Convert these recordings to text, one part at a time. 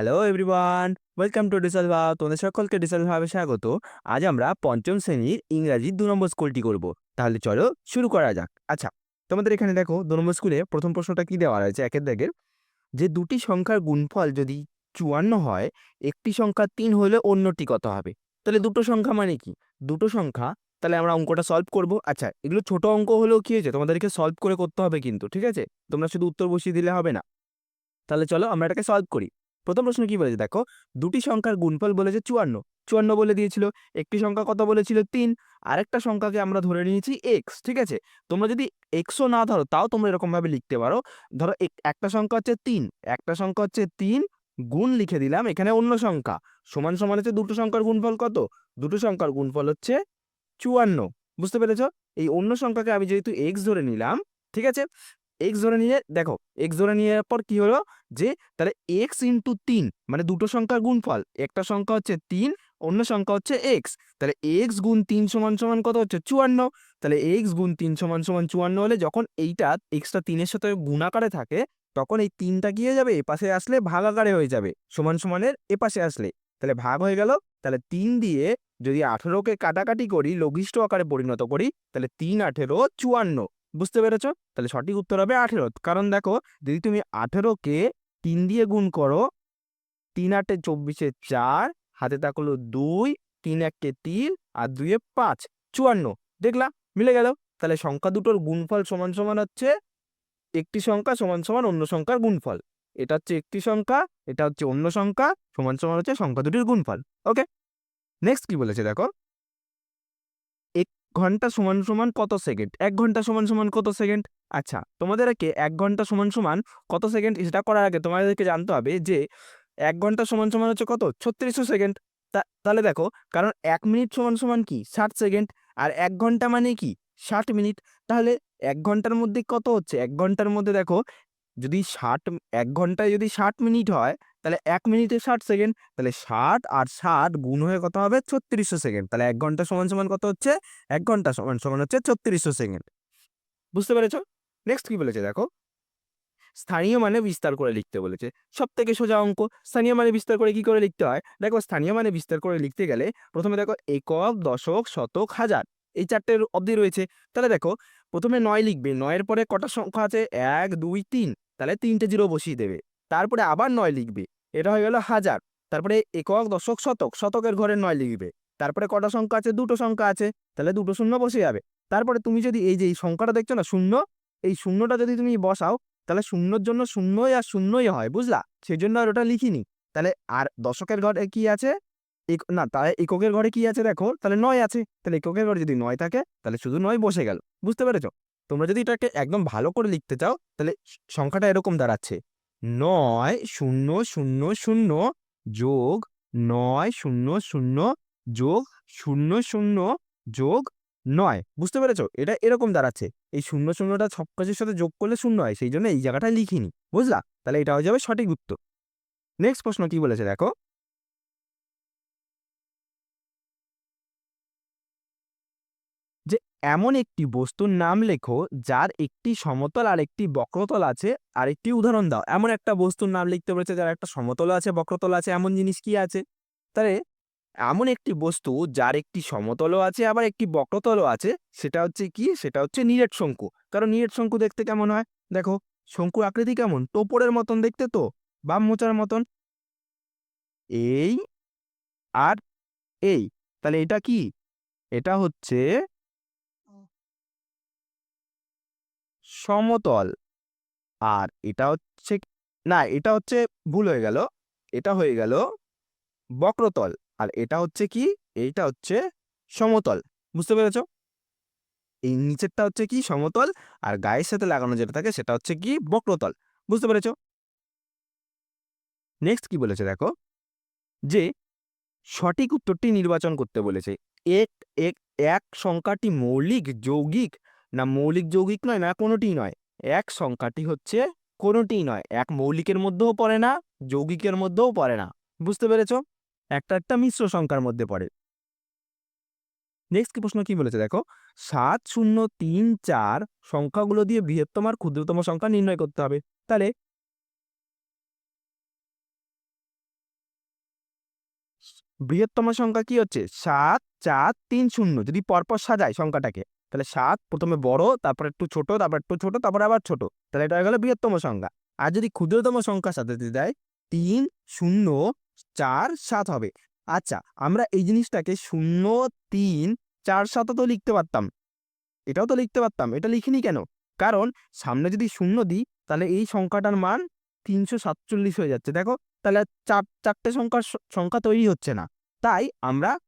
Hello everyone welcome to ডিসেল ভাব তোমাদের সকলকে ডিসেল ভাবে স্বাগত। আজ আমরা পঞ্চম শ্রেণির ইংরাজি দু নম্বর স্কুলটি করব। তাহলে চলো শুরু করা যাক। আচ্ছা তোমাদের এখানে দেখো, দু নম্বর স্কুলে প্রথম প্রশ্নটা কি দেওয়া রয়েছে? একের দাগের। যে দুটি সংখ্যার গুণফল যদি চুয়ান্ন হয়, একটি সংখ্যা তিন হলে অন্যটি কত হবে? তাহলে দুটো সংখ্যা মানে কি? দুটো সংখ্যা, তাহলে আমরা অঙ্কটা সলভ করব। আচ্ছা এগুলো ছোট অঙ্ক হলেও কী হয়েছে? তোমাদেরকে সলভ করে করতে হবে কিন্তু, ঠিক আছে? তোমরা শুধু উত্তর বসিয়ে দিলে হবে না। তাহলে চলো আমরা এটাকে সলভ করি। প্রথম প্রশ্ন কি বলেছে? দেখো, দুটি সংখ্যার গুণফল বলেছে চুয়ান্ন। চুয়ান্ন বলে দিয়েছিল, একটি সংখ্যা কত বলেছিল? তিন। আরেকটা সংখ্যাকে আমরা ধরে নিয়েছি এক্স ঠিক আছে? তোমরা যদি এক্সও না ধরো, তাও তোমরা এরকমভাবে লিখতে পারো। ধরো, এক- একটা সংখ্যা হচ্ছে তিন, একটা সংখ্যা হচ্ছে তিন, গুণ লিখে দিলাম এখানে অন্য সংখ্যা। সমান সমান হচ্ছে দুটো সংখ্যার গুণফল কত? দুটো সংখ্যার গুণফল হচ্ছে চুয়ান্ন। বুঝতে পেরেছ? এই অন্য সংখ্যাকে আমি যেহেতু এক্স ধরে নিলাম, ঠিক আছে? এক্স ধরে নিয়ে, দেখো এক্স ধরে নেওয়ার পর কি হলো? যে, তাহলে এক্স ইন্টু তিন মানে দুটো সংখ্যার গুণফল। একটা সংখ্যা হচ্ছে তিন, অন্য সংখ্যা হচ্ছে এক্স তাহলে এক্স গুণ তিন সমান সমান কত হচ্ছে? চুয়ান্ন। তাহলে এক্স গুণ তিন সমান সমান চুয়ান্ন হলে যখন এইটা এক্সটা তিনের সাথে গুণাকারে থাকে, তখন এই তিনটা কি হয়ে যাবে? এপাশে আসলে ভাগ আকারে হয়ে যাবে। সমান সমানের এপাশে আসলে। তাহলে ভাগ হয়ে গেল। তাহলে তিন দিয়ে যদি আঠেরোকে কাটাকাটি করি, লঘিষ্ঠ আকারে পরিণত করি, তাহলে তিন আঠেরো চুয়ান্ন। বুঝতে পেরেছ? তাহলে সঠিক উত্তর হবে আঠেরো। কারণ দেখো, যদি তুমি আঠেরোকে তিন দিয়ে গুণ করো, তিন আটে চব্বিশে চার, হাতে থাকল দুই, তিন একে তিন, আর দুইয়ে পাঁচ, চুয়ান্ন। দেখলা, মিলে গেল। তাহলে সংখ্যা দুটোর গুণফল সমান সমান হচ্ছে একটি সংখ্যা সমান সমান অন্য সংখ্যার গুণফল। এটা হচ্ছে একটি সংখ্যা, এটা হচ্ছে অন্য সংখ্যা, সমান সমান হচ্ছে সংখ্যা দুটির গুণফল। ওকে? নেক্সট কি বলেছে দেখো? ঘণ্টা সমান সমান কত সেকেন্ড এক ঘণ্টা সমান সমান কত সেকেন্ড আচ্ছা তোমাদেরকে এক ঘণ্টা সমান সমান কত সেকেন্ড সেটা করার আগে তোমাদেরকে জানতে হবে যে এক ঘণ্টা সমান সমান হচ্ছে কত? ছত্রিশশো সেকেন্ড তাহলে দেখো, কারণ এক মিনিট সমান সমান কি? ষাট সেকেন্ড আর এক ঘণ্টা মানে কি? ষাট মিনিট। তাহলে এক ঘণ্টার মধ্যে কত হচ্ছে? এক ঘণ্টার মধ্যে দেখো, যদি ষাট, এক ঘন্টায় যদি ষাট মিনিট হয় তাহলে এক মিনিটে ষাট সেকেন্ড, তাহলে ষাট আর ষাট গুণ হয়ে কত হবে? ছত্রিশশো সেকেন্ড। তাহলে এক ঘণ্টা সমান সমান কত হচ্ছে? এক ঘণ্টা সমান সমান হচ্ছে ছত্রিশশো সেকেন্ড। বুঝতে পেরেছ? নেক্সট কি বলেছে দেখো? স্থানীয় মানে বিস্তার করে লিখতে বলেছে। সব থেকে সোজা অঙ্ক। স্থানীয় মানে বিস্তার করে কি করে লিখতে হয়? দেখো, স্থানীয় মানে বিস্তার করে লিখতে গেলে প্রথমে দেখো একক, দশক, শতক, হাজার। এই চারটে অবধি রয়েছে। তাহলে দেখো, প্রথমে নয় লিখবে। নয়ের পরে কটা সংখ্যা আছে? এক, দুই, তিন। তাহলে তিনটে জিরো বসিয়ে দেবে। তারপরে আবার নয় লিখবে। এটা হয়ে গেল হাজার। তারপরে একক, দশক, শতক। শতকের ঘরে নয় লিখবে। তারপরে কটা সংখ্যা আছে? দুটো সংখ্যা আছে। তাহলে দুটো শূন্য বসে যাবে। তারপরে তুমি যদি এই যে এই সংখ্যাটা দেখছ না, শূন্য, এই শূন্যটা যদি তুমি বসাও, তাহলে শূন্যর জন্য শূন্যই আর শূন্যই হয়, বুঝলা? সেই জন্য আর ওটা লিখিনি। তাহলে আর দশকের ঘরে কি আছে? না, তাহলে এককের ঘরে কি আছে দেখো? তাহলে নয় আছে। তাহলে এককের ঘরে যদি নয় থাকে, তাহলে শুধু নয় বসে গেল। বুঝতে পেরেছ? তোমরা যদি এটাকে একদম ভালো করে লিখতে চাও, তাহলে সংখ্যাটা এরকম দাঁড়াচ্ছে। নয়, শূন্য শূন্য শূন্য, যোগ, নয়, শূন্য শূন্য, যোগ, শূন্য শূন্য, যোগ, নয়। বুঝতে পেরেছ? এটা এরকম দাঁড়াচ্ছে। এই শূন্য, শূন্যটা সব কাজের সাথে যোগ করলে শূন্য হয়, সেই জন্য এই জায়গাটা লিখিনি। বুঝলা? তাহলে এটা হয়ে যাবে সঠিক উত্তর। নেক্সট প্রশ্ন কি বলেছে? দেখো যে এমন একটি বস্তুর নাম লেখো, যার একটি সমতল আর একটি বক্রতল আছে। আর একটি উদাহরণ দাও। এমন একটা বস্তুর নাম লিখতে বলেছে, যার একটা সমতল আছে, বক্রতল আছে, এমন জিনিস কি আছে? তাহলে, এমন একটি বস্তু, যার একটি সমতলও আছে, আবার একটি বক্রতলও আছে। সেটা হচ্ছে কি? সেটা হচ্ছে নিরেট শঙ্কু। কারণ নিরেট শঙ্কু দেখতে কেমন হয়? দেখো শঙ্কুর আকৃতি কেমন? টোপরের মতন দেখতে তো? বাম মোচার মতন। এই আর এই। তাহলে এটা কি? এটা হচ্ছে সমতল। আর এটা হচ্ছে, না, এটা হচ্ছে ভুল হয়ে গেল। এটা হয়ে গেল বক্রতল। আর এটা হচ্ছে কি? এইটা হচ্ছে সমতল। বুঝতে পেরেছ? এই নিচেরটা হচ্ছে কি? সমতল। আর গায়ের সাথে লাগানো যেটা থাকে সেটা হচ্ছে কি? বক্রতল। বুঝতে পেরেছ? নেক্সট কি বলেছে দেখো? যে সঠিক উত্তরটি নির্বাচন করতে বলেছে। এক এক এক সংখ্যাটি মৌলিক, যৌগিক না মৌলিক যৌগিক নয়, না কোনোটিই নয়। এক সংখ্যাটি হচ্ছে কোনোটিই নয়। এক মৌলিকের মধ্যেও পড়ে না, যৌগিকের মধ্যেও পড়ে না। বুঝতে পেরেছ? একটা একটা মিশ্র সংখ্যার মধ্যে পড়ে। নেক্সট কি প্রশ্ন কি বলেছে দেখো? সাত, শূন্য, তিন, চার সংখ্যাগুলো দিয়ে বৃহত্তম আর ক্ষুদ্রতম সংখ্যা নির্ণয় করতে হবে। তাহলে বৃহত্তম সংখ্যা কি হচ্ছে? সাত, চার, তিন, শূন্য যদি পরপর সাজায় সংখ্যাটাকে। তাহলে সাত, প্রথমে বড়, তারপর একটু ছোট, তারপর একটু ছোট, তারপর আবার ছোট। তাহলে এটা হয়ে গেল বৃহত্তম সংখ্যা। আর যদি ক্ষুদ্রতম সংখ্যা সাজাতে দেয়, তিন, শূন্য, চার, সাত হবে। আচ্ছা আমরা এই জিনিসটাকে শূন্য, তিন, চার, সাত তো লিখতে পারতাম। এটাও তো লিখতে পারতাম। এটা লিখিনি কেন? কারণ সামনে যদি শূন্য দিই, তাহলে এই সংখ্যাটার মান তিনশো সাতচল্লিশ হয়ে যাচ্ছে। দেখো, তাহলে চার, চারটে সংখ্যার সংখ্যা তৈরি হচ্ছে না। তাই আমরা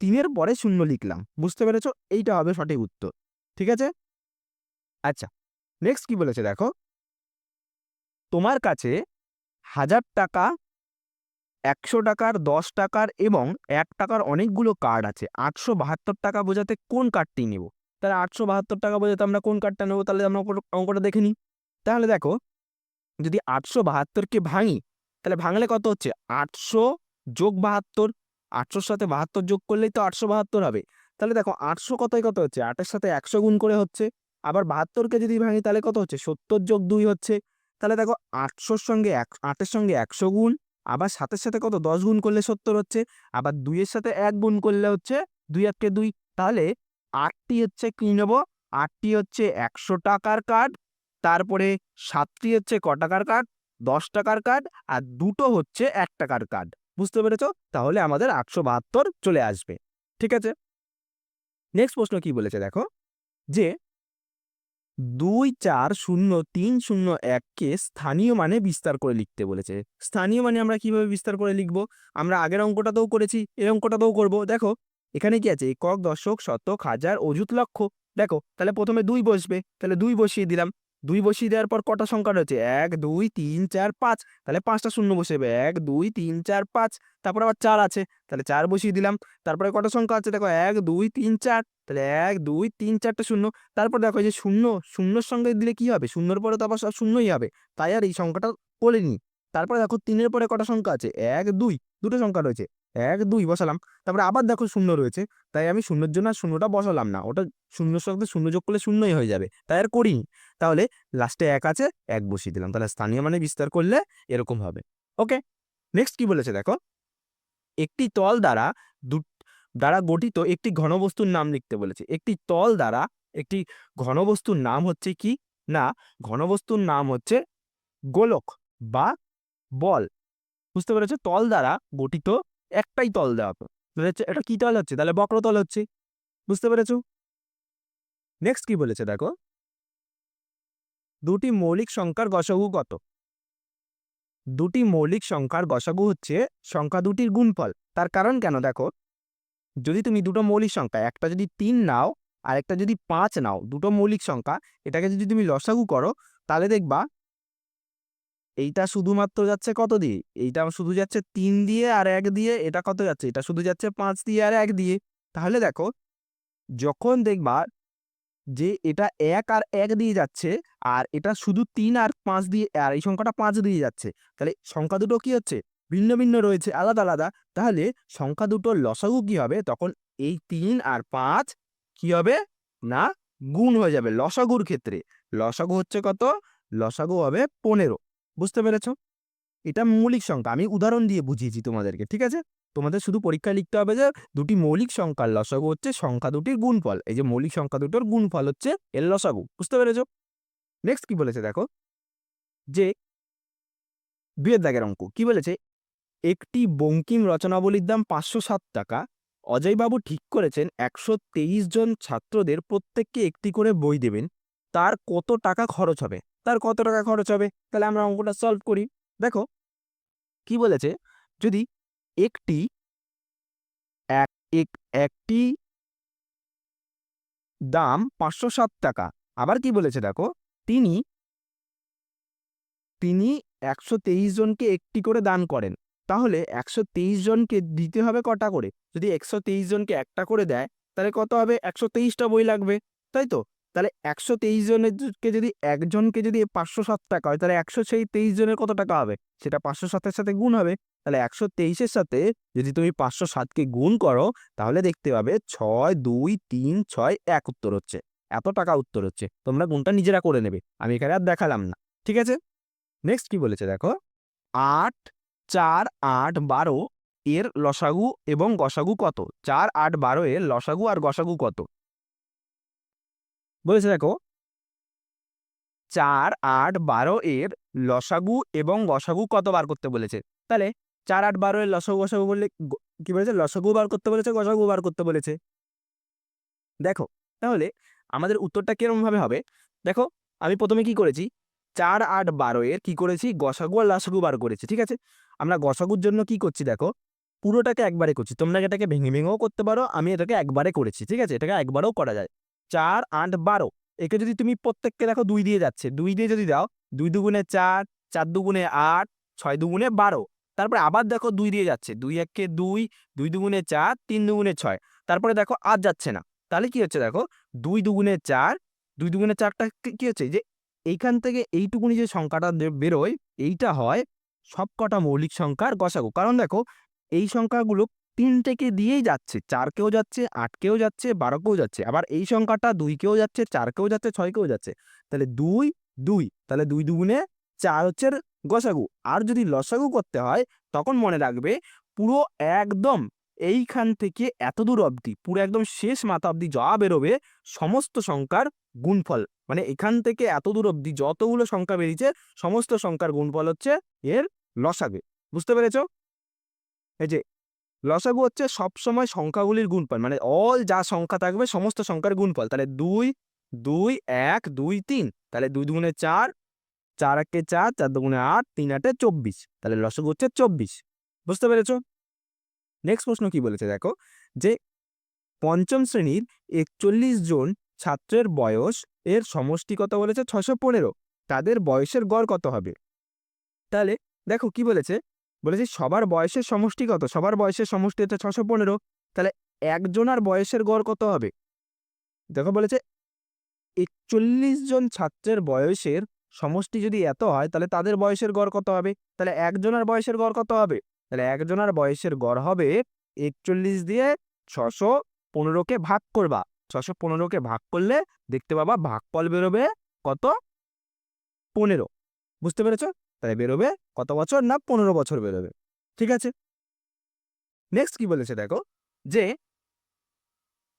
তিনের পরে শূন্য লিখলাম। বুঝতে পেরেছ? এইটা হবে সঠিক উত্তর। ঠিক আছে? আচ্ছা নেক্সট কি বলেছে দেখো? তোমার কাছে হাজার টাকা, একশো টাকার, দশ টাকার এবং এক টাকার অনেকগুলো কার্ড আছে। আটশো বাহাত্তর টাকা বোঝাতে কোন কার্ডটি নেব? তাহলে আটশো বাহাত্তর টাকা বোঝাতে আমরা কোন কার্ডটা নেব? তাহলে আমরা অঙ্কটা- দেখে নিই। তাহলে দেখো, যদি আটশো বাহাত্তরকে ভাঙি, তাহলে ভাঙলে কত হচ্ছে? আটশো যোগ বাহাত্তর আটশোর সাথে বাহাত্তর যোগ করলেই তো আটশো বাহাত্তর হবে। তাহলে দেখো, আটশো কতই কত হচ্ছে? আটের সাথে একশো গুণ করে হচ্ছে। আবার বাহাত্তরকে যদি ভাঙি, তাহলে কত হচ্ছে? সত্তর যোগ দুই হচ্ছে। তাহলে দেখো, আটশোর সঙ্গে এক, আটের সঙ্গে একশো গুণ, আবার সাতের সাথে কত? দশ গুণ করলে সত্তর হচ্ছে। আবার দুইয়ের সাথে এক গুণ করলে হচ্ছে দুই এককে দুই। তাহলে আটটি হচ্ছে কি নেব? আটটি হচ্ছে একশো টাকার কার্ড, তারপরে সাতটি হচ্ছে ক টাকার কার্ড, দশ টাকার কার্ড, আর দুটো হচ্ছে এক টাকার কার্ড। বুঝতে পেরেছ? তাহলে আমাদের আটশো বাহাত্তর চলে আসবে, ঠিক আছে? নেক্সট প্রশ্ন কি বলেছে দেখো? যে দুই চার শূন্য তিন শূন্য এককে স্থানীয় মানে বিস্তার করে লিখতে বলেছে। স্থানীয় মানে আমরা কীভাবে বিস্তার করে লিখব? আমরা আগের অঙ্কটাতেও করেছি, এই অঙ্কটাতেও করব। দেখো, এখানে কি আছে? একক, দশক, শতক, হাজার, অযুত, লক্ষ। দেখো, তাহলে প্রথমে দুই বসবে, তাহলে দুই বসিয়ে দিলাম। দুই বসিয়ে দেওয়ার পর কটা সংখ্যা রয়েছে? এক, দুই, তিন, চার, পাঁচ। তাহলে পাঁচটা শূন্য বসে যাবে। এক, দুই, তিন, চার, পাঁচ। তারপর আবার চার আছে। তাহলে চার বসিয়ে দিলাম। তারপরে কটা সংখ্যা আছে? দেখো এক, দুই, তিন, চার। তাহলে এক, দুই, তিন, চারটা শূন্য। তারপর দেখো যে শূন্য, শূন্যর সঙ্গে দিলে কি হবে? শূন্যর পরে তো আবার সব শূন্যই হবে। তাই আর এই সংখ্যাটা বলিনি তারপরে দেখো তিনের পরে কটা সংখ্যা আছে? এক, দুই। দুটো সংখ্যা রয়েছে। এক, দুই বসালাম। তারপরে আবার দেখো শূন্য রয়েছে। তাই আমি শূন্যের জন্য আর শূন্যটা বসালাম না। ওটা শূন্যর সঙ্গে শূন্য যোগ করলে শূন্যই হয়ে যাবে। তাই আর করিনি। তাহলে লাস্টে এক আছে, এক বসিয়ে দিলাম। তাহলে স্থানীয় মানে বিস্তার করলে এরকম হবে। ওকে নেক্সট কি বলেছে দেখো? একটি তল দ্বারা দু দ্বারা গঠিত একটি ঘনবস্তুর নাম লিখতে বলেছে। একটি তল দ্বারা একটি ঘনবস্তুর নাম হচ্ছে কি? না, ঘনবস্তুর নাম হচ্ছে গোলক বা বল। বুঝতে পেরেছ? তল দ্বারা গঠিত একটাই তল দেওয়া। হচ্ছে এটা কি তল হচ্ছে? তাহলে বক্রতল হচ্ছে। বুঝতে পেরেছ? নেক্সট কি বলেছে দেখো? দুটি মৌলিক সংখ্যার গসাগু কত? দুটি মৌলিক সংখ্যার গসাগু হচ্ছে সংখ্যা দুটির গুণফল। তার কারণ কেন দেখো? যদি তুমি দুটো মৌলিক সংখ্যা, একটা যদি তিন নাও আর একটা যদি পাঁচ নাও, দুটো মৌলিক সংখ্যা, এটাকে যদি তুমি লসাগু করো, তাহলে দেখবা এইটা শুধুমাত্র যাচ্ছে কত দিয়ে? এইটা শুধু যাচ্ছে তিন দিয়ে আর এক দিয়ে, এটা কত যাচ্ছে? এটা শুধু যাচ্ছে পাঁচ দিয়ে আর এক দিয়ে। তাহলে দেখো, যখন দেখবা যে এটা এক আর এক দিয়ে যাচ্ছে, আর এটা শুধু তিন আর পাঁচ দিয়ে, আর এই সংখ্যাটা পাঁচ দিয়ে যাচ্ছে, তাহলে সংখ্যা দুটো কি হচ্ছে? ভিন্ন ভিন্ন রয়েছে, আলাদা আলাদা। তাহলে সংখ্যা দুটোর লসাগু কি হবে? তখন এই তিন আর পাঁচ কি হবে? না, গুণ হয়ে যাবে লসাগুর ক্ষেত্রে। লসাগু হচ্ছে কত? লসাগু হবে পনেরো। বুঝতে পেরেছ? এটা মৌলিক সংখ্যা। আমি উদাহরণ দিয়ে বুঝিয়েছি তোমাদেরকে, ঠিক আছে? তোমাদের শুধু পরীক্ষায় লিখতে হবে যে দুটি মৌলিক সংখ্যার লসাগু হচ্ছে সংখ্যা দুটির গুণফল। এই যে মৌলিক সংখ্যা দুটোর গুণফল হচ্ছে এর লসাগু, বুঝতে পেরেছ? নেক্সট কি বলেছে দেখো? যে দুয়ের দাগের অঙ্ক, কি বলেছে? একটি বঙ্কিম রচনাবলীর দাম পাঁচশো সাত টাকা। অজয়বাবু ঠিক করেছেন, একশো তেইশ জন ছাত্রদের প্রত্যেককে একটি করে বই দেবেন। তার কত টাকা খরচ হবে? তার কত টাকা খরচ হবে? তাহলে আমরা অঙ্কটা সলভ করি। দেখো, কি বলেছে? যদি একটি এক, এক- একটি দাম পাঁচশো সাত টাকা, আবার কি বলেছে দেখো? তিনি তিনি একশো তেইশ জনকে একটি করে দান করেন। তাহলে একশো তেইশ জনকে দিতে হবে কটা করে? যদি একশো তেইশ জনকে একটা করে দেয়, তাহলে কত হবে? একশো তেইশটা বই লাগবে, তাই তো? তাহলে একশো তেইশ জনের কে যদি একজনকে যদি পাঁচশো সাত টাকা হয়, তাহলে একশো সেই তেইশ জনের কত টাকা হবে? সেটা পাঁচশো সাতের সাথে গুণ হবে। তাহলে একশো তেইশের সাথে যদি তুমি পাঁচশো সাতকে গুণ করো, তাহলে দেখতে পাবে ছয়, দুই, তিন, ছয়, এক উত্তর হচ্ছে। এত টাকা উত্তর হচ্ছে। তোমরা গুণটা নিজেরা করে নেবে। আমি এখানে আর দেখালাম না। ঠিক আছে? নেক্সট কি বলেছে দেখো? আট, চার, আট, বারো, এর লসাগু এবং গসাগু কত? চার, আট, বারো এর লসাগু আর গসাগু কত? বলেছে দেখো, চার আট বারো এর লসাগু এবং গসাগু কত বার করতে বলেছে? তাহলে চার আট বারো এর লসাগু গসাগু বললে কি বলেছে? লসাগু বার করতে বলেছে গসাগু বার করতে বলেছে। দেখো, তাহলে আমাদের উত্তরটা কীরকম ভাবে হবে? দেখো, আমি প্রথমে কি করেছি? চার আট বারো এর কি করেছি? গসাগু আর লসাগু বার করেছি, ঠিক আছে? আমরা গসাগুর জন্য কি করছি দেখো? পুরোটাকে একবারে করছি। তোমরা এটাকে ভেঙে ভেঙেও করতে পারো, আমি এটাকে একবারে করেছি, ঠিক আছে? এটাকে একবারেও করা যায়। চার আট বারো। একে যদি তুমি প্রত্যেককে দেখো দুই দিয়ে যাচ্ছে। দুই দিয়ে যদি দাও, দুই দুগুণে চার চার দুগুণে আট, ছয় দুগুণে বারো। তারপরে আবার দেখো দুই দিয়ে যাচ্ছে। দুই এককে দুই দুই দুগুণে চার, তিন দুগুণে ছয়। তারপরে দেখো আর যাচ্ছে না। তাহলে কি হচ্ছে দেখো? দুই দুগুণে চার, দুই দুগুণে চারটা কি- হচ্ছে? যে এইখান থেকে এইটুকুনি যে সংখ্যাটা বেরোয়, এইটা হয় সবকটা মৌলিক সংখ্যার গসাগু। কারণ দেখো, এই সংখ্যাগুলো তিনটেকে দিয়েই যাচ্ছে। চারকেও যাচ্ছে আটকেও যাচ্ছে বারোকেও যাচ্ছে। আবার এই সংখ্যাটা দুইকেও যাচ্ছে চারকেও যাচ্ছে ছয়কেও যাচ্ছে। তাহলে দুই দুই, তাহলে দুই দুগুণে চার হচ্ছে গসাগু। আর যদি লসাগু করতে হয়, তখন মনে রাখবে পুরো একদম এইখান থেকে এত দূর অবধি, পুরো একদম শেষ মাথা অবধি যা বেরোবে, সমস্ত সংখ্যার গুণফল। মানে এখান থেকে এত দূর অবধি যতগুলো সংখ্যা বেরিয়েছে, সমস্ত সংখ্যার গুণফল হচ্ছে এর লসাগু। বুঝতে পেরেছ? এই যে লসাগু হচ্ছে সবসময় সংখ্যাগুলির গুণফল মানে অল যা সংখ্যা থাকবে সমস্ত সংখ্যার গুণফল। তাহলে দুই দুই, এক, দুই, তিন। তাহলে দুই দুগুণে চার চার একে চার চার দুগুণে আট, তিন আটে চব্বিশ। তাহলে লসাগু হচ্ছে চব্বিশ। বুঝতে পেরেছ? নেক্সট প্রশ্ন কি বলেছে দেখো? যে পঞ্চম শ্রেণির একচল্লিশ জন ছাত্রের বয়স এর সমষ্টি কত বলেছে? ছশো পনেরো। তাদের বয়সের গড় কত হবে? তাহলে দেখো কি বলেছে? বলেছে, সবার বয়সের সমষ্টি কত? সবার বয়সের সমষ্টি হচ্ছে ছশো পনেরো। তাহলে একজনার বয়সের গড় কত হবে? দেখো বলেছে, একচল্লিশ জন ছাত্রের বয়সের সমষ্টি যদি এত হয়, তাহলে তাদের বয়সের গড় কত হবে? তাহলে একজনের বয়সের গড় কত হবে? তাহলে একজনের বয়সের গড় হবে একচল্লিশ দিয়ে ছশো পনেরোকে ভাগ করবা। ছশো পনেরোকে ভাগ করলে দেখতে পাবা ভাগফল বেরোবে কত? পনেরো। বুঝতে পেরেছ? তাহলে বেরোবে কত বছর না পনেরো বছর বেরোবে, ঠিক আছে? নেক্সট কি বলেছে দেখো? যে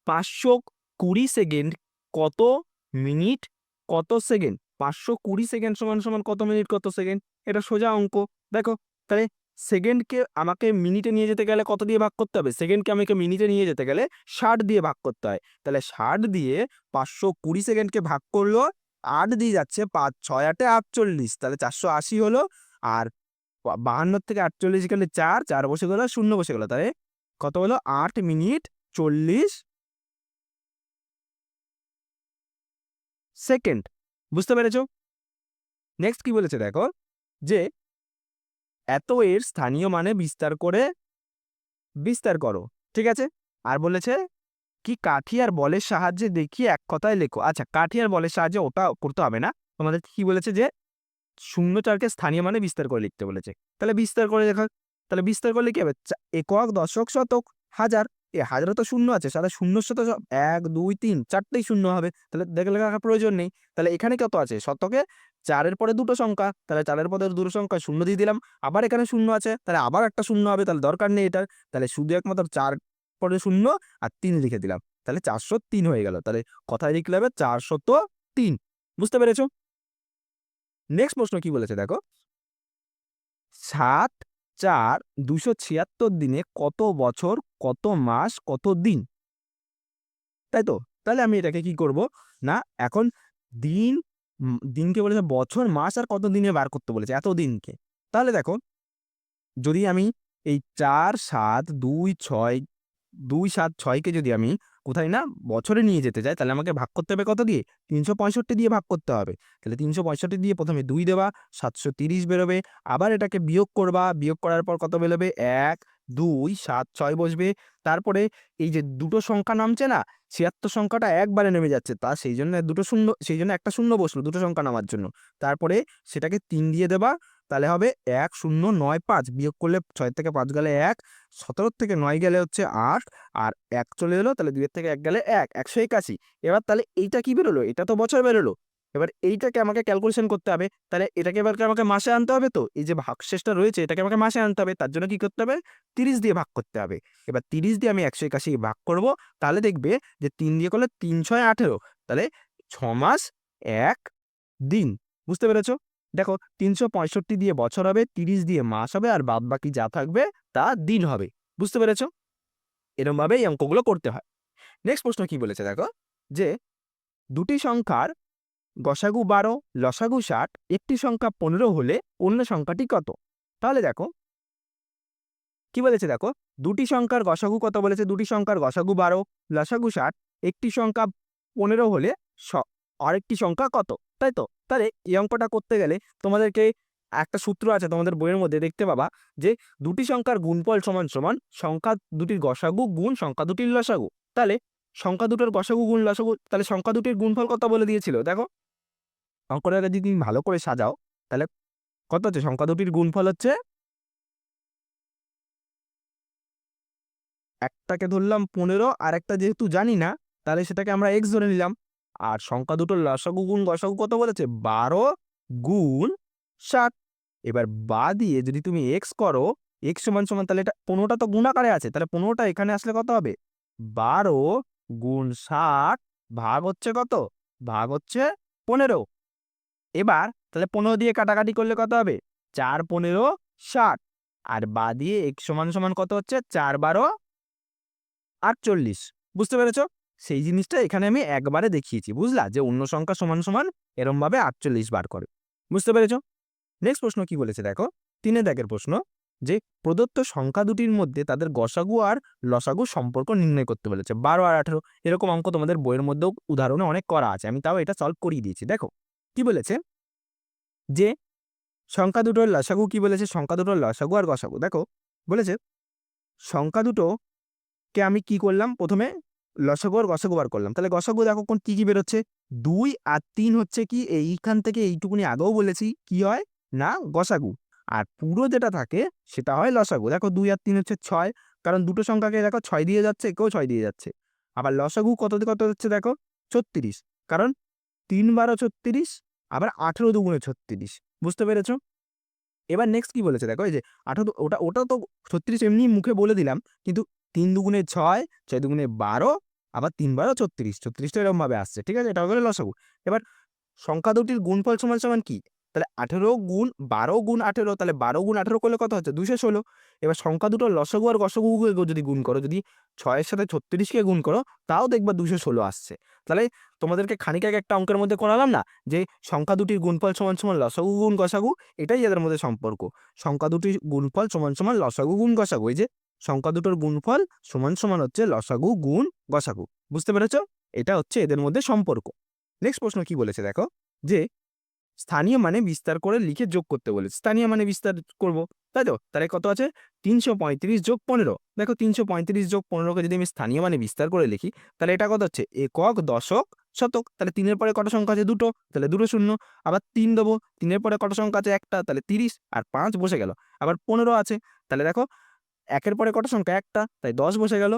পাঁচশো কুড়ি সেকেন্ড কত মিনিট, কত সেকেন্ড? পাঁচশো কুড়ি সেকেন্ড সমান সমান কত মিনিট, কত সেকেন্ড? এটা সোজা অঙ্ক। দেখো, তাহলে সেকেন্ডকে আমাকে মিনিটে নিয়ে যেতে গেলে কত দিয়ে ভাগ করতে হবে? সেকেন্ডকে আমাকে মিনিটে নিয়ে যেতে গেলে ষাট দিয়ে ভাগ করতে হয়। তাহলে ষাট দিয়ে পাঁচশো কুড়ি সেকেন্ডকে ভাগ করল আট দিয়ে যাচ্ছে পাঁচ, ছয় আটে আটচল্লিশ, তাহলে চারশো আশি হলো। আর বা- বাহান্নর থেকে আটচল্লিশ গেলে চার চার বসে গেলো, শূন্য বসে গেলো। তাহলে কত হলো? আট মিনিট চল্লিশ সেকেন্ড। বুঝতে পেরেছ? নেক্সট কি বলেছে দেখো? যে এত এর স্থানীয় মানে বিস্তার করে বিস্তার করো, ঠিক আছে? আর বলেছে কি কাঠি আর বলের সাহায্যে দেখিয়ে এক কথায় লেখো। আচ্ছা কাঠি আর বলের সাহায্যে ওটা করতে হবে না। তোমাদের কি বলেছে যে শূন্য চারকে স্থানীয় মানে বিস্তার করে লিখতে বলেছে। তাহলে বিস্তার করে লেখা, তাহলে বিস্তার করলে কি হবে? একক, দশক, শতক, হাজার। এ হাজারে তো শূন্য আছে সাথে শূন্য শত এক, দুই, তিন, চারটেই শূন্য হবে। তাহলে দেখে লেখার প্রয়োজন নেই। তাহলে এখানে কত আছে? শতকে চারের পরে দুটো সংখ্যা, তাহলে চারের পরে দুটো সংখ্যা, শূন্য দিয়ে দিলাম। আবার এখানে শূন্য আছে, তাহলে আবার একটা শূন্য হবে, তাহলে দরকার নেই এটার। তাহলে শুধু একমাত্র চার পরে শূন্য আর তিন লিখে দিলাম। তাহলে চারশো তিন হয়ে গেল। তাহলে কথায় লিখলে হবে চারশত তিন। বুঝতে পেরেছ? নেক্সট প্রশ্ন কি বলেছে দেখো? সাত চার দুশো ছিয়াত্তর দিনে কত বছর, কত মাস, কত দিন? তাই তো? তাহলে আমি এটাকে কি করব? না, এখন দিন দিনকে বলেছে বছর, মাস আর কত দিনে বার করতে বলেছে, এত দিনকে। তাহলে দেখো, যদি আমি এই চার, সাত, দুই, ছয় দুই সাত ছয়কে যদি আমি কোথায় না বছরে নিয়ে যেতে চাই তাহলে আমাকে ভাগ করতে হবে কত দিয়ে? তিনশো পঁয়ষট্টি দিয়ে ভাগ করতে হবে। তাহলে তিনশো পঁয়ষট্টি দিয়ে প্রথমে দুই দেওয়া সাতশো তিরিশ বেরোবে। আবার এটাকে বিয়োগ করবা। বিয়োগ করার পর কত বেরোবে? এক দুই, সাত, ছয় বসবে। তারপরে এই যে দুটো সংখ্যা নামছে না, ছিয়াত্তর সংখ্যাটা একবারে নেমে যাচ্ছে। তা সেই জন্য দুটো শূন্য, সেই জন্য একটা শূন্য বসল দুটো সংখ্যা নামার জন্য। তারপরে সেটাকে তিন দিয়ে দেবা, তাহলে হবে এক, শূন্য, নয়, পাঁচ। বিয়োগ করলে ছয় থেকে পাঁচ গেলে এক, সতেরো থেকে নয় গেলে হচ্ছে আট, আর এক চলে এলো, তাহলে দুইয়ের থেকে এক গেলে এক, একশো একাশি। এবার তাহলে এইটা কি বেরোলো? এটা তো বছর বেরোলো। এবার এইটাকে আমাকে ক্যালকুলেশন করতে হবে। তাহলে এটাকে এবার আমাকে মাসে আনতে হবে তো? এই যে ভাগশেষটা রয়েছে, এটাকে আমাকে মাসে আনতে হবে। তার জন্য কি করতে হবে? তিরিশ দিয়ে ভাগ করতে হবে। এবার তিরিশ দিয়ে আমি একশো একাশি ভাগ করব। তাহলে দেখবে যে তিন দিয়ে করলে তিন ছয় আঠেরো। তাহলে ছ মাস এক দিন। বুঝতে পেরেছ? দেখো, তিনশো পঁয়ষট্টি দিয়ে বছর হবে, তিরিশ দিয়ে মাস হবে, আর বাদ বাকি যা থাকবে তা দিন হবে। বুঝতে পেরেছ? এরমভাবে এই অঙ্কগুলো করতে হয়। নেক্সট প্রশ্ন কি বলেছে দেখো? যে দুটি সংখ্যার গসাগু বারো, লসাগু ষাট, একটি সংখ্যা পনেরো হলে অন্য সংখ্যাটি কত? তাহলে দেখো। কি বলেছে দেখো? দুটি সংখ্যার গসাগু কত বলেছে? দুটি সংখ্যার গসাগু বারো, লসাগু ষাট, একটি সংখ্যা পনেরো হলে আরেকটি সংখ্যা কত? তাই তো? তাহলে এই অঙ্কটা করতে গেলে তোমাদেরকে একটা সূত্র আছে তোমাদের বইয়ের মধ্যে, দেখতে পাবা যে দুটি সংখ্যার গুণফল সমান সমান সংখ্যা দুটির গসাগু গুণ সংখ্যা দুটির লসাগু। তাহলে সংখ্যা দুটোর গসাগু গুণ লসাগু, তাহলে সংখ্যা দুটির গুণফল কত বলে দিয়েছিল? দেখো। অঙ্কটাকে যদি তুমি ভালো করে সাজাও, তাহলে কত হচ্ছে? সংখ্যা দুটির গুণফল হচ্ছে একটাকে ধরলাম পনেরো আর একটা যেহেতু জানি না, তাহলে সেটাকে আমরা এক্স ধরে নিলাম। আর সংখ্যা দুটোর লসাগু গুণ গসাগু কত বলেছে? বারো গুণ ষাট। এবার বা দিয়ে যদি তুমি এক্স করো এক্স সমান সমান, তাহলে এটা পনেরোটা তো গুণাকারে আছে, তাহলে পনেরোটা এখানে আসলে কত হবে? বারো গুণ ষাট ভাগ হচ্ছে কত? ভাগ হচ্ছে পনেরো। এবার তাহলে পনেরো দিয়ে কাটাকাটি করলে কত হবে? চার পনেরো ষাট। আর বা দিয়ে এক সমান সমান কত হচ্ছে? চার বারো আটচল্লিশ। বুঝতে পেরেছ? সেই জিনিসটা এখানে আমি একবারে দেখিয়েছি, বুঝলা? যে অন্য সংখ্যা সমান সমান এরমভাবে আটচল্লিশ বার করে। বুঝতে পেরেছ? নেক্সট প্রশ্ন কি বলেছে দেখো? তিনের দাগের প্রশ্ন, যে প্রদত্ত সংখ্যা দুটির মধ্যে তাদের গসাগু আর লসাগু সম্পর্ক নির্ণয় করতে বলেছে। বারো আর আঠেরো, এরকম অঙ্ক তোমাদের বইয়ের মধ্যেও উদাহরণে অনেক করা আছে। আমি তাও এটা সলভ করিয়ে দিয়েছি। দেখো কি বলেছে? যে সংখ্যা দুটোর লসাগু কি বলেছে? সংখ্যা দুটোর লসাগু আর গসাগু। দেখো, বলেছে সংখ্যা দুটোকে আমি কি করলাম? প্রথমে লসাগু আর গসাগু বার করলাম। তাহলে গসাগু দেখো কোন কি কি বেরোচ্ছে? দুই আর তিন হচ্ছে কি? এইখান থেকে এইটুকুনি আগেও বলেছি, কি হয়? না, গসাগু। আর পুরো যেটা থাকে, সেটা হয় লসাগু। দেখো, দুই আর তিন হচ্ছে ছয়, কারণ দুটো সংখ্যাকে দেখো ছয় দিয়ে যাচ্ছে কেউ ছয় দিয়ে যাচ্ছে। আবার লসাগু কত কত হচ্ছে দেখো? ছত্রিশ। কারণ তিন বারো ছত্রিশ, আবার আঠেরো দুগুণে ছত্রিশ। বুঝতে পেরেছ? এবার নেক্সট কি বলেছে? দেখো এই যে আঠেরো ওটা ওটা তো ছত্রিশ এমনি মুখে বলে দিলাম, কিন্তু তিন দুগুণে ছয় ছয় দুগুণে বারো, আবার তিন বারো ছত্রিশ। ছত্রিশটা এরকমভাবে আসছে, ঠিক আছে? এটা হলো লসাগু। এবার সংখ্যা দুটির গুণফল সমান সমান কি? তাহলে আঠেরো গুণ বারো গুণ আঠেরো, তাহলে বারো গুণ আঠেরো করলে কত হচ্ছে? দুশো ষোলো। এবার সংখ্যা দুটো লসাগু আর গসাগুকে যদি গুণ করো, যদি ছয়ের সাথে ছত্রিশকে গুণ করো, তাও দেখবা দুশো ষোলো আসছে। তাহলে তোমাদেরকে খানিক আগে একটা অঙ্কের মধ্যে করালাম না, যে সংখ্যা দুটির গুণফল সমান সমান লসাগু গুণ গসাগু, এটাই এদের মধ্যে সম্পর্ক। সংখ্যা দুটির গুণফল সমান সমান লসাগু গুণ গসাগু, এই যে সংখ্যা দুটোর গুণফল সমান সমান হচ্ছে লসাগু গুণ গসাগু। বুঝতে পেরেছ? এটা হচ্ছে এদের মধ্যে সম্পর্ক। নেক্সট প্রশ্ন কি বলেছে দেখো? যে স্থানীয় মানে বিস্তার করে লিখে যোগ করতে বলেছে। স্থানীয় মানে বিস্তার করব, তাই তো? তাহলে কত আছে? তিনশো পঁয়ত্রিশ যোগ পনেরো। দেখো তিনশো পঁয়ত্রিশ যোগ পনেরোকে যদি আমি স্থানীয় মানে বিস্তার করে লিখি, তাহলে এটা কত হচ্ছে? একক দশক শতক। তাহলে তিনের পরে কটা সংখ্যা আছে? দুটো। তাহলে দুটো শূন্য। আবার তিন দেবো। তিনের পরে কটা সংখ্যা আছে? একটা। তাহলে তিরিশ। আর পাঁচ বসে গেল। আবার পনেরো আছে। তাহলে দেখো একের পরে কটা সংখ্যা? একটা। তাই দশ বসে গেল।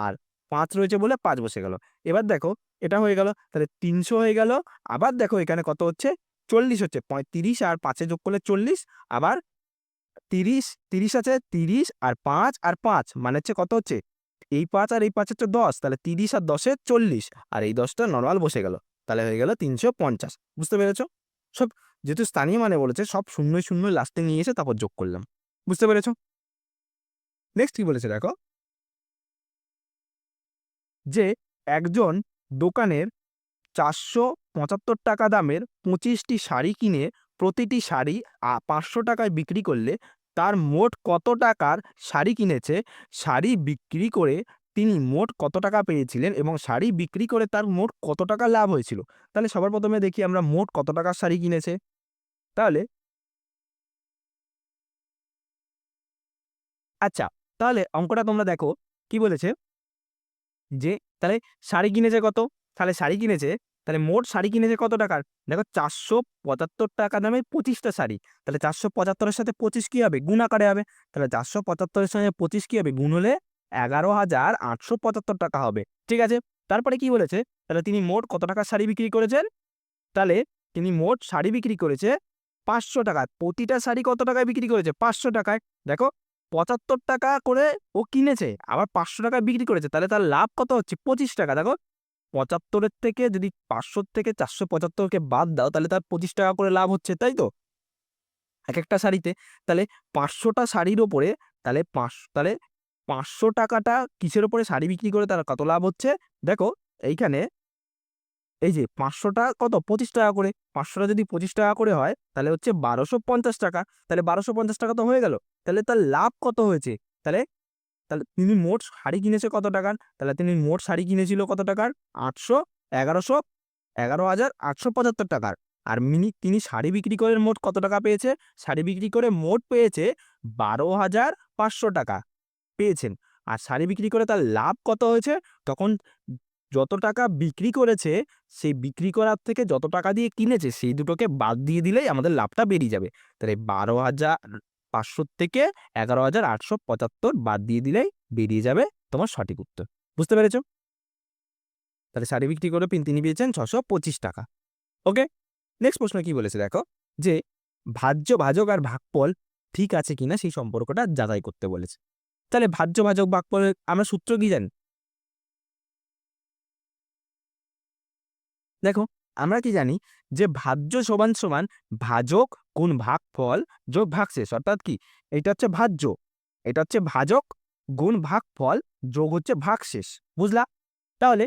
আর পাঁচ রয়েছে বলে পাঁচ বসে গেল। এবার দেখো এটা হয়ে গেল। তাহলে তিনশো হয়ে গেল। আবার দেখো এখানে কত হচ্ছে? চল্লিশ হচ্ছে, পঁয়ত্রিশ আর পাঁচে যোগ করলে চল্লিশ, আবার তিরিশ তিরিশ আছে তিরিশ আর পাঁচ আর পাঁচ মানে হচ্ছে কত হচ্ছে? এই পাঁচ আর এই পাঁচ হচ্ছে দশ, তাহলে তিরিশ আর দশে চল্লিশ, আর এই দশটা নর্মাল বসে গেল, তাহলে হয়ে গেল তিনশো পঞ্চাশ, বুঝতে পেরেছ? সব যেহেতু স্থানীয় মানে বলেছে, সব শূন্য শূন্য লাস্টে নিয়ে এসে তারপর যোগ করলাম, বুঝতে পেরেছ? নেক্সট কি বলেছে দেখো? যে একজন দোকানের চারশো পঁচাত্তর টাকা দামের পঁচিশটি শাড়ি কিনে প্রতিটি শাড়ি পাঁচশো টাকায় বিক্রি করলে তার মোট কত টাকার শাড়ি কিনেছে, শাড়ি বিক্রি করে তিনি মোট কত টাকা পেয়েছিলেন এবং শাড়ি বিক্রি করে তার মোট কত টাকা লাভ হয়েছিল? তাহলে সবার প্রথমে দেখি আমরা মোট কত টাকার শাড়ি কিনেছে। তাহলে আচ্ছা তাহলে অঙ্কটা তোমরা দেখো, কি বলেছে? যে, তাহলে শাড়ি কিনেছে কত? তাহলে শাড়ি কিনেছে তাহলে মোট শাড়ি কিনেছে কত টাকার? দেখো চারশো পঁচাত্তর টাকা দামে পঁচিশটা শাড়ি। তাহলে চারশো পঁচাত্তরের সাথে পঁচিশ কী হবে? গুণ আকারে হবে। তাহলে চারশো পঁচাত্তরের সঙ্গে পঁচিশ কী হবে? গুণ হলে এগারো হাজার আটশো পঁচাত্তর টাকা হবে। ঠিক আছে? তারপরে কি বলেছে? তাহলে তিনি মোট কত টাকার শাড়ি বিক্রি করেছেন? তাহলে তিনি মোট শাড়ি বিক্রি করেছে পাঁচশো টাকায় প্রতিটা শাড়ি কত টাকায় বিক্রি করেছে? পাঁচশো টাকায়। দেখো, পঁচাত্তর টাকা করে ও কিনেছে, আবার পাঁচশো টাকায় বিক্রি করেছে। তাহলে তার লাভ কত হচ্ছে? পঁচিশ টাকা। দেখো পঁচাত্তরের থেকে যদি পাঁচশোর থেকে চারশো পঁচাত্তরকে বাদ দাও, তাহলে তার পঁচিশ টাকা করে লাভ হচ্ছে, তাই তো? এক একটা শাড়িতে, তাহলে পাঁচশোটা শাড়ির ওপরে, তাহলে পাঁচ, তাহলে পাঁচশো টাকাটা কিসের ওপরে শাড়ি বিক্রি করে তার কত লাভ হচ্ছে? দেখো, এইখানে এই যে পাঁচশোটা কত? পঁচিশ টাকা করে। পাঁচশোটা যদি পঁচিশ টাকা করে হয়, তাহলে হচ্ছে বারোশো পঞ্চাশ টাকা। তাহলে বারোশো পঞ্চাশ টাকা তো হয়ে গেল। তাহলে তার লাভ কত হয়েছে? তাহলে তাহলে তিনি মোট শাড়ি কিনেছে কত টাকার? তাহলে তিনি মোট শাড়ি কিনেছিল কত টাকার? আটশো, এগারোশো, এগারো হাজার, আটশো পঁচাত্তর টাকার। আর মিনি, তিনি শাড়ি বিক্রি করে মোট কত টাকা পেয়েছে? শাড়ি বিক্রি করে মোট পেয়েছে বারো হাজার পাঁচশো টাকা পেয়েছেন। আর শাড়ি বিক্রি করে তার লাভ কত হয়েছে? তখন যত টাকা বিক্রি করেছে, সেই বিক্রি করার থেকে যত টাকা দিয়ে কিনেছে, সেই দুটোকে বাদ দিয়ে দিলেই আমাদের লাভটা বেরিয়ে যাবে। তাহলে বারো হাজার পাঁচশো থেকে এগারো হাজার আটশো পঁচাত্তর বাদ দিয়ে দিলেই বেরিয়ে যাবে তোমার সঠিক উত্তর। বুঝতে পেরেছ? তাহলে শাড়ি বিক্রি করে তিনি পেয়েছেন ছশো পঁচিশ টাকা। ওকে নেক্সট প্রশ্ন কি বলেছে দেখো? যে ভাজ্য ভাজক আর ভাগফল ঠিক আছে কিনা সেই সম্পর্কটা যাচাই করতে বলেছে। তাহলে ভাজ্য ভাজক ভাগফলের আমরা সূত্র কি জানি? দেখো আমরা কি জানি যে ভাজ্য সমান সমান ভাজক গুণ ভাগফল যোগ ভাগশেষ। অর্থাৎ কি? এটা হচ্ছে ভাজ্য। এটা হচ্ছে ভাজক গুণ ভাগ ফল যোগ হচ্ছে ভাগশেষ। বুঝলা? তাহলে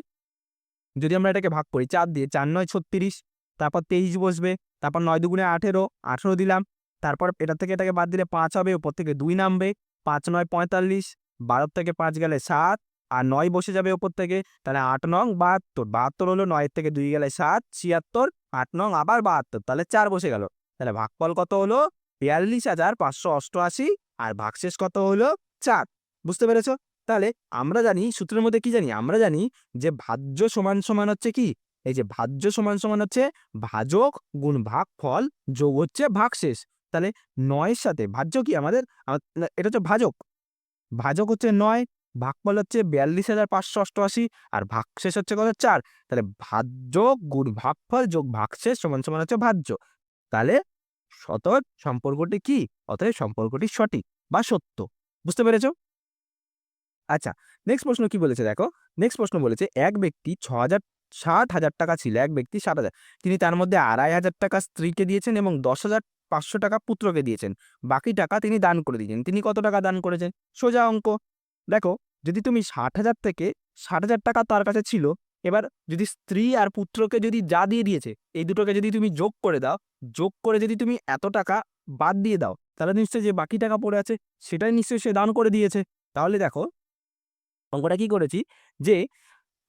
যদি আমরা এটাকে ভাগ করি, চার দিয়ে চার নয় ছত্রিশ, তারপর তেইশ বসবে, তারপর নয় দুগুণে আঠেরো আঠেরো দিলাম, তারপর এটা থেকে এটাকে বাদ দিলে পাঁচ হবে ওপর থেকে দুই নামবে, পাঁচ নয় পঁয়তাল্লিশ, বারো থেকে পাঁচ গেলে সাত আর নয় বসে যাবে ওপর থেকে, তাহলে আট নং বাহাত্তর বাহাত্তর হলো নয়ের থেকে দুই গেলে সাত, ছিয়াত্তর, আট নং আবার বাহাত্তর, তাহলে চার বসে গেল। তাহলে ভাগফল কত হলো? বিয়াল্লিশ হাজার পাঁচশো অষ্টআশি, আর ভাগশেষ কত হলো? চার, বুঝতে পেরেছ? তাহলে আমরা জানি, সূত্রের মধ্যে কি জানি? আমরা জানি যে ভাজ্য সমান সমান হচ্ছে কি? এই যে ভাজ্য সমান সমান হচ্ছে ভাজক গুণ ভাগফল যোগ হচ্ছে ভাগশেষ। তাহলে নয়ের সাথে, ভাজ্য কি আমাদের? এটা হচ্ছে ভাজক। ভাজক হচ্ছে নয় ভাগফল হচ্ছে বিয়াল্লিশ হাজার পাঁচশো অষ্টআশি আর ভাগশেষ হচ্ছে কত চার? তাহলে ভাজ্য গুণ ভাগফল যোগ ভাগশেষ সমান সমান হচ্ছে ভাজ্য। তাহলে সতত সম্পর্কটি কি? অতএব সম্পর্কটি সঠিক বা সত্য। বুঝতে পেরেছ? আচ্ছা নেক্সট প্রশ্ন কি বলেছে দেখো? নেক্সট প্রশ্ন বলেছে, এক ব্যক্তি ছ হাজার ষাট হাজার টাকা ছিল, এক ব্যক্তি ষাট হাজার। তিনি তার মধ্যে আড়াই হাজার টাকা স্ত্রীকে দিয়েছেন এবং দশ হাজার পাঁচশো টাকা পুত্রকে দিয়েছেন। বাকি টাকা তিনি দান করে দিয়েছেন। তিনি কত টাকা দান করেছেন? সোজা অঙ্ক। দেখো, যদি তুমি ষাট হাজার থেকে ষাট হাজার টাকা তার কাছে ছিল, এবার যদি স্ত্রী আর পুত্রকে যদি যা দিয়ে দিয়েছে, এই দুটোকে যদি তুমি যোগ করে দাও, যোগ করে যদি তুমি এত টাকা বাদ দিয়ে দাও, তাহলে নিশ্চয়ই যে বাকি টাকা পড়ে আছে, সেটাই নিশ্চয়ই সে দান করে দিয়েছে। তাহলে দেখো, অঙ্কটা কি করেছি? যে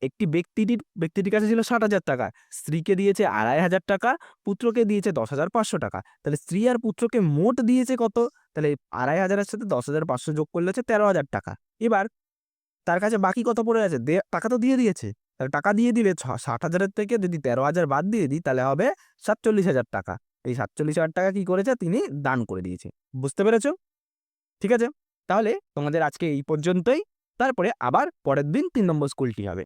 একটি ব্যক্তিটির ব্যক্তিটির কাছে ছিল ষাট হাজার টাকা, স্ত্রীকে দিয়েছে আড়াই হাজার টাকা, পুত্রকে দিয়েছে দশ হাজার পাঁচশো টাকা। তাহলে স্ত্রী আর পুত্রকে মোট দিয়েছে কত? তাহলে আড়াই হাজারের সাথে দশ হাজার পাঁচশো যোগ করলে হচ্ছে তেরো হাজার টাকা। এবার তার কাছে বাকি কত পড়ে আছে টাকা তো দিয়ে দিয়েছে। তাহলে টাকা দিয়ে দিলে ষাট হাজারের থেকে যদি তেরো হাজার বাদ দিয়ে দিই, তাহলে হবে সাতচল্লিশ হাজার টাকা। এই সাতচল্লিশ হাজার টাকা কি করেছে? তিনি দান করে দিয়েছে। বুঝতে পেরেছ? ঠিক আছে? তাহলে তোমাদের আজকে এই পর্যন্তই। তারপরে আবার পরের দিন তিন নম্বর স্কুলটি হবে।